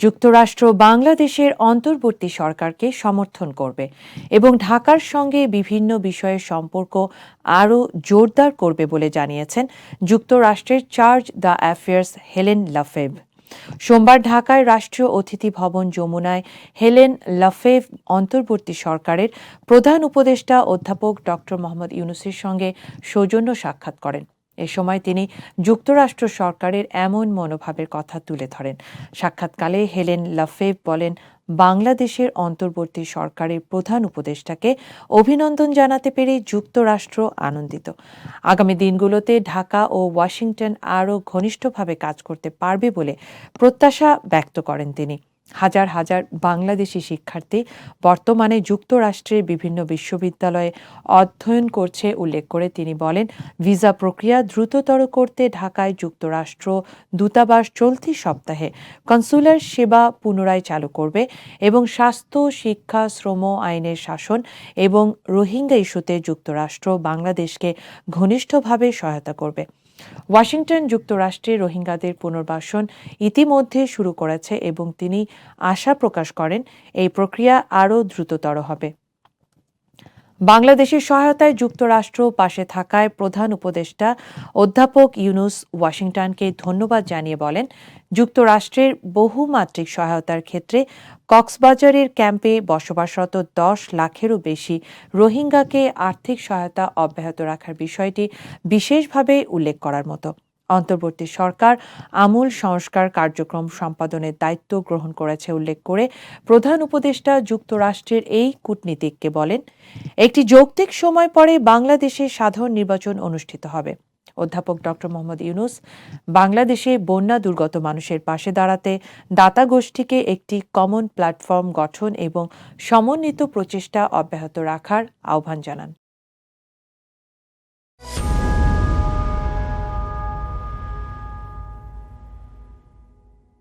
যুক্তরাষ্ট্র বাংলাদেশের অন্তর্বর্তী সরকারকে সমর্থন করবে এবং ঢাকার সঙ্গে বিভিন্ন বিষয়ের সম্পর্ক আরও জোরদার করবে বলে জানিয়েছেন যুক্তরাষ্ট্রের charge d' affaires Helen LaFave সোমবার ঢাকায় রাষ্ট্রীয় অতিথি ভবন যমুনায় হেলেন লাফেভ অন্তর্বর্তী সরকারের প্রধান উপদেষ্টা অধ্যাপক ডক্টর মোহাম্মদ ইউনুসের সঙ্গে সৌজন্য সাক্ষাৎ করেন। এ সময় তিনি যুক্তরাষ্ট্র সরকারের এমন মনোভাবের কথা তুলে ধরেন। সাক্ষাৎকালে হেলেন লাফেভ বলেন, বাংলাদেশের অন্তর্বর্তী সরকারের প্রধান উপদেষ্টাকে অভিনন্দন জানাতে পেরে যুক্তরাষ্ট্র আনন্দিত। আগামী দিনগুলোতে ঢাকা ও ওয়াশিংটন আরও ঘনিষ্ঠভাবে কাজ করতে পারবে বলে প্রত্যাশা ব্যক্ত করেন তিনি। হাজার হাজার বাংলাদেশি শিক্ষার্থী বর্তমানে যুক্তরাষ্ট্রের বিভিন্ন বিশ্ববিদ্যালয়ে অধ্যয়ন করছে, উল্লেখ করে তিনি বলেন, ভিসা প্রক্রিয়া দ্রুততর করতে ঢাকায় যুক্তরাষ্ট্র দূতাবাস চলতি সপ্তাহে কনসুলার সেবা পুনরায় চালু করবে এবং স্বাস্থ্য, শিক্ষা, শ্রম আইনের শাসন এবং রোহিঙ্গা ইস্যুতে যুক্তরাষ্ট্র বাংলাদেশকে ঘনিষ্ঠভাবে সহায়তা করবে। ওয়াশিংটন যুক্তরাষ্ট্রে রোহিঙ্গাদের পুনর্বাসন ইতিমধ্যে শুরু করেছে এবং তিনি আশা প্রকাশ করেন, এই প্রক্রিয়া আরও দ্রুততর হবে। বাংলাদেশের সহায়তায় যুক্তরাষ্ট্র পাশে থাকায় প্রধান উপদেষ্টা অধ্যাপক ইউনুস ওয়াশিংটনকে ধন্যবাদ জানিয়ে বলেন, যুক্তরাষ্ট্রের বহুমাত্রিক সহায়তার ক্ষেত্রে কক্সবাজারের ক্যাম্পে বসবাসরত দশ লাখেরও বেশি রোহিঙ্গাকে আর্থিক সহায়তা অব্যাহত রাখার বিষয়টি বিশেষভাবে উল্লেখ করার মতো। অন্তর্বর্তী সরকার আমূল সংস্কার কার্যক্রম সম্পাদনের দায়িত্ব গ্রহণ করেছে উল্লেখ করে প্রধান উপদেষ্টা যুক্তরাষ্ট্রের এই কূটনীতিককে বলেন, একটি যৌক্তিক সময় পরে বাংলাদেশে সাধারণ নির্বাচন অনুষ্ঠিত হবে। অধ্যাপক ডক্টর মোহাম্মদ ইউনুস, বাংলাদেশে বন্যা দুর্গত মানুষের পাশে দাঁড়াতে দাতা গোষ্ঠীকে একটি কমন প্ল্যাটফর্ম গঠন এবং সমন্বিত প্রচেষ্টা অব্যাহত রাখার আহ্বান জানান।